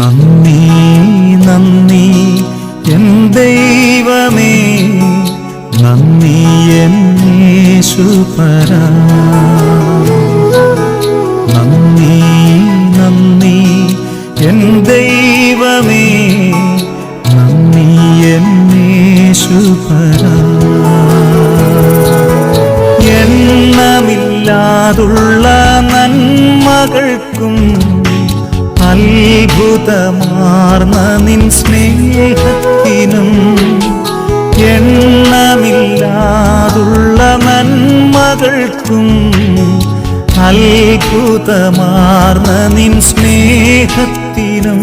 നന്ദി നന്ദി എൻ ദൈവമേ. നന്ദി എന്നേശുപര നന്ദി നന്ദി എൻ ദൈവമേ. നന്ദി എന്നേശുപര എണ്ണമില്ലാതുള്ള നന്മകൾക്കും അത്ഭുതമാർന്ന നിൻ സ്നേഹത്തിനും എണ്ണമില്ലാതുള്ള നന്മകൾക്കും അത്ഭുതമാർന്ന നിൻ സ്നേഹത്തിനും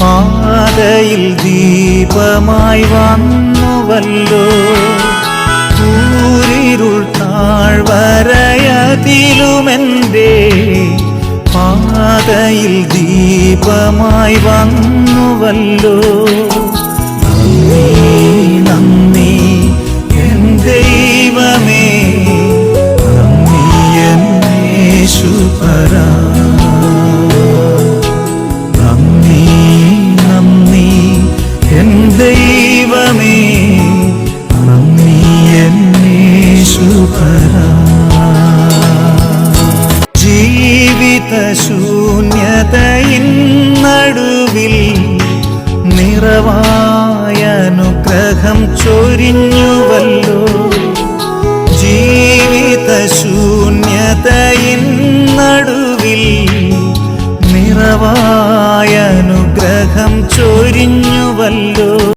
പാതയിൽ ദീപമായി വന്നുവല്ലോ കൂരിരുൾ താഴ്വരയതിലുമെന്റെ പാതയിൽ ദീപമായി വന്നുവല്ലോ. എൻ ദൈവമേ നന്ദി എന്നേശുപര നന്ദി നിറവായ അനുഗ്രഹം ചൊരിഞ്ഞുവല്ലോ. ജീവിത ശൂന്യതയിൻ നടുവിൽ നിറവായ അനുഗ്രഹം ചൊരിഞ്ഞുവല്ലോ.